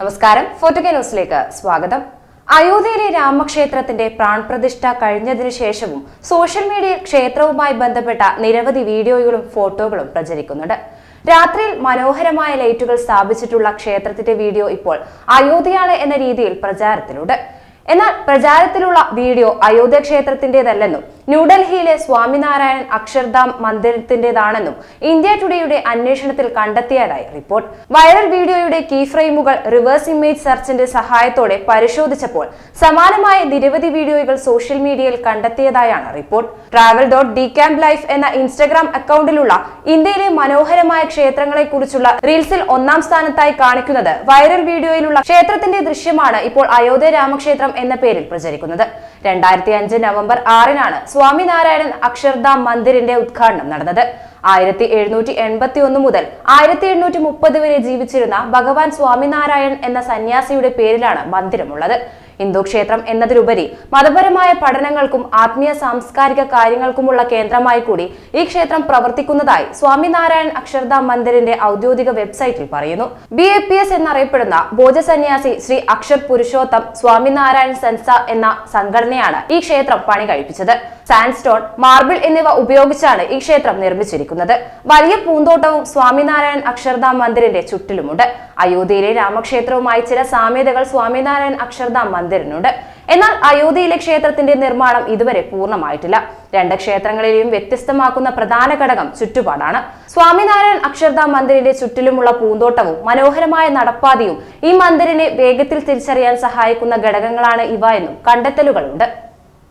നമസ്കാരം. ഫോർട്ടുഗ ന്യൂസിലേക്ക് സ്വാഗതം. അയോധ്യയിലെ രാമക്ഷേത്രത്തിന്റെ പ്രാൺപ്രതിഷ്ഠ കഴിഞ്ഞതിനു ശേഷവും സോഷ്യൽ മീഡിയയിൽ ക്ഷേത്രവുമായി ബന്ധപ്പെട്ട നിരവധി വീഡിയോകളും ഫോട്ടോകളും പ്രചരിക്കുന്നുണ്ട്. രാത്രിയിൽ മനോഹരമായ ലൈറ്റുകൾ സ്ഥാപിച്ചിട്ടുള്ള ക്ഷേത്രത്തിന്റെ വീഡിയോ ഇപ്പോൾ അയോധ്യയാണ് എന്ന രീതിയിൽ പ്രചാരത്തിലുണ്ട്. എന്നാൽ പ്രചാരത്തിലുള്ള വീഡിയോ അയോധ്യ ക്ഷേത്രത്തിന്റേതല്ലെന്നും ന്യൂഡൽഹിയിലെ സ്വാമിനാരായൺ അക്ഷർധാം മന്ദിരത്തിന്റേതാണെന്നും ഇന്ത്യ ടുഡേയുടെ അന്വേഷണത്തിൽ കണ്ടെത്തിയതായി റിപ്പോർട്ട്. വൈറൽ വീഡിയോയുടെ കീ ഫ്രെയിമുകൾ റിവേഴ്സ് ഇമേജ് സെർച്ചിന്റെ സഹായത്തോടെ പരിശോധിച്ചപ്പോൾ സമാനമായ നിരവധി വീഡിയോകൾ സോഷ്യൽ മീഡിയയിൽ കണ്ടെത്തിയതായാണ് report. Travel dot D camp life എന്ന ഇൻസ്റ്റഗ്രാം അക്കൗണ്ടിലുള്ള ഇന്ത്യയിലെ മനോഹരമായ ക്ഷേത്രങ്ങളെ കുറിച്ചുള്ള റീൽസിൽ ഒന്നാം സ്ഥാനത്തായി കാണിക്കുന്നത് വൈറൽ വീഡിയോയിലുള്ള ക്ഷേത്രത്തിന്റെ ദൃശ്യമാണ് ഇപ്പോൾ അയോധ്യ രാമക്ഷേത്രം എന്ന പേരിൽ പ്രചരിക്കുന്നത്. രണ്ടായിരത്തി അഞ്ച് നവംബർ ആറിനാണ് സ്വാമിനാരായണൻ അക്ഷർധാം മന്ദിരിന്റെ ഉദ്ഘാടനം നടന്നത്. ആയിരത്തി എഴുന്നൂറ്റി എൺപത്തി ഒന്ന് മുതൽ ആയിരത്തി എണ്ണൂറ്റി മുപ്പത് വരെ ജീവിച്ചിരുന്ന ഭഗവാൻ സ്വാമിനാരായൺ എന്ന സന്യാസിയുടെ പേരിലാണ് മന്ദിരമുള്ളത്. ഹിന്ദു ക്ഷേത്രം എന്നതിലുപരി മതപരമായ പഠനങ്ങൾക്കും ആത്മീയ സാംസ്കാരിക കാര്യങ്ങൾക്കുമുള്ള കേന്ദ്രമായി കൂടി ഈ ക്ഷേത്രം പ്രവർത്തിക്കുന്നതായി സ്വാമിനാരായൺ അക്ഷർധാം മന്ദിരിന്റെ ഔദ്യോഗിക വെബ്സൈറ്റിൽ പറയുന്നു. ബി എ പി എസ് എന്നറിയപ്പെടുന്ന ബോധസന്യാസി ശ്രീ അക്ഷർ പുരുഷോത്തം സ്വാമിനാരായൺ സെൻസ എന്ന സംഘടനയാണ് ഈ ക്ഷേത്രം പണി കഴിപ്പിച്ചത് സാൻഡ്സ്റ്റോൺ മാർബിൾ എന്നിവ ഉപയോഗിച്ചാണ് ഈ ക്ഷേത്രം നിർമ്മിച്ചിരിക്കുന്നത്. വലിയ പൂന്തോട്ടവും സ്വാമിനാരായൺ അക്ഷർധാം മന്ദിരിന്റെ ചുറ്റിലുമുണ്ട്. അയോധ്യയിലെ രാമക്ഷേത്രവുമായി ചില സാമ്യതകൾ സ്വാമിനാരായൺ അക്ഷർധാം മന്ദിരിനുണ്ട്. എന്നാൽ അയോധ്യയിലെ ക്ഷേത്രത്തിന്റെ നിർമ്മാണം ഇതുവരെ പൂർണമായിട്ടില്ല. രണ്ട് ക്ഷേത്രങ്ങളിലെയും വ്യത്യസ്തമാക്കുന്ന പ്രധാന ഘടകം ചുറ്റുപാടാണ്. സ്വാമിനാരായൺ അക്ഷർധാം മന്ദിരിന്റെ ചുറ്റിലുമുള്ള പൂന്തോട്ടവും മനോഹരമായ നടപ്പാതയും ഈ മന്ദിരിനെ വേഗത്തിൽ തിരിച്ചറിയാൻ സഹായിക്കുന്ന ഘടകങ്ങളാണ് ഇവ എന്നും കണ്ടെത്തലുകളുണ്ട്.